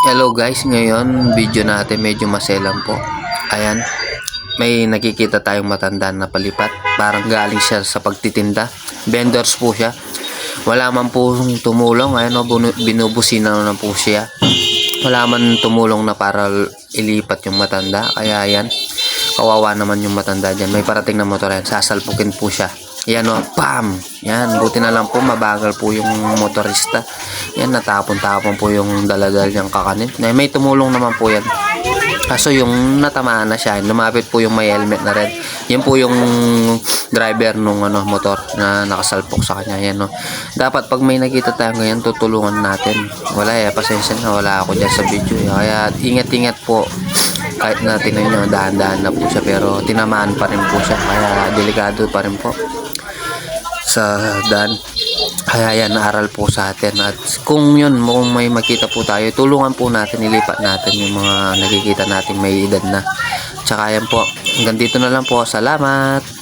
Hello guys, ngayon video natin medyo maselan po. Ayan, may nakikita tayong matanda na palipat. Parang galing siya sa pagtitinda. Vendors po siya. Wala man po tumulong. Ayan o, binubusina na po siya. Wala man tumulong na para ilipat yung matanda. Kaya yan, kawawa naman yung matanda dyan. May parating na motor yan. Sasalpukin po siya. Yan o, pam! Yan, buti na lang po, mabagal po yung motorista. Yan, natapon-tapon po yung daladal niyang kakanin. Na may tumulong naman po yan. Kaso yung natamaan na siya, lumapit po yung may helmet na red. Yan po yung driver nung ano, motor na nakasalpok sa kanya. Yan, no. Dapat pag may nakita tayo ngayon, tutulungan natin. Wala eh, pasensya na, wala ako dyan sa video. eh. Kaya ingat-ingat po. Kahit na tingnan nyo, dahan-dahan na po siya. Pero tinamaan pa rin po siya. Kaya delikado pa rin po sa daan. Kaya yan, naaral po sa atin. At kung yun, kung may makita po tayo, tulungan po natin, ilipat natin yung mga nakikita natin may edad na. Tsaka yan po. Hanggang dito na lang po. Salamat!